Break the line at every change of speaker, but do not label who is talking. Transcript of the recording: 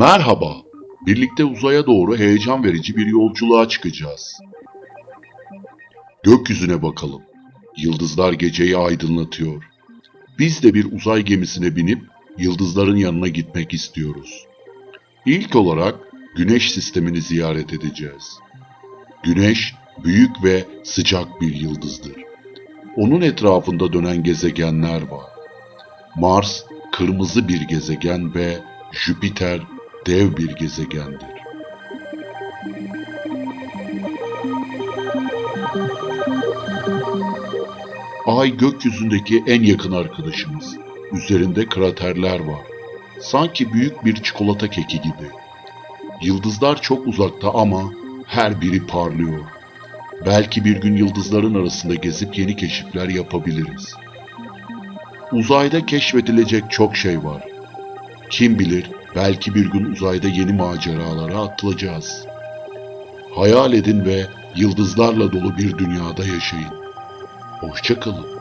Merhaba. Birlikte uzaya doğru heyecan verici bir yolculuğa çıkacağız. Gökyüzüne bakalım. Yıldızlar geceyi aydınlatıyor. Biz de bir uzay gemisine binip yıldızların yanına gitmek istiyoruz. İlk olarak Güneş sistemini ziyaret edeceğiz. Güneş büyük ve sıcak bir yıldızdır. Onun etrafında dönen gezegenler var. Mars kırmızı bir gezegen ve Jüpiter dev bir gezegendir. Ay gökyüzündeki en yakın arkadaşımız. Üzerinde kraterler var. Sanki büyük bir çikolata keki gibi. Yıldızlar çok uzakta ama her biri parlıyor. Belki bir gün yıldızların arasında gezip yeni keşifler yapabiliriz. Uzayda keşfedilecek çok şey var. Kim bilir belki bir gün uzayda yeni maceralara atılacağız. Hayal edin ve yıldızlarla dolu bir dünyada yaşayın. Hoşçakalın.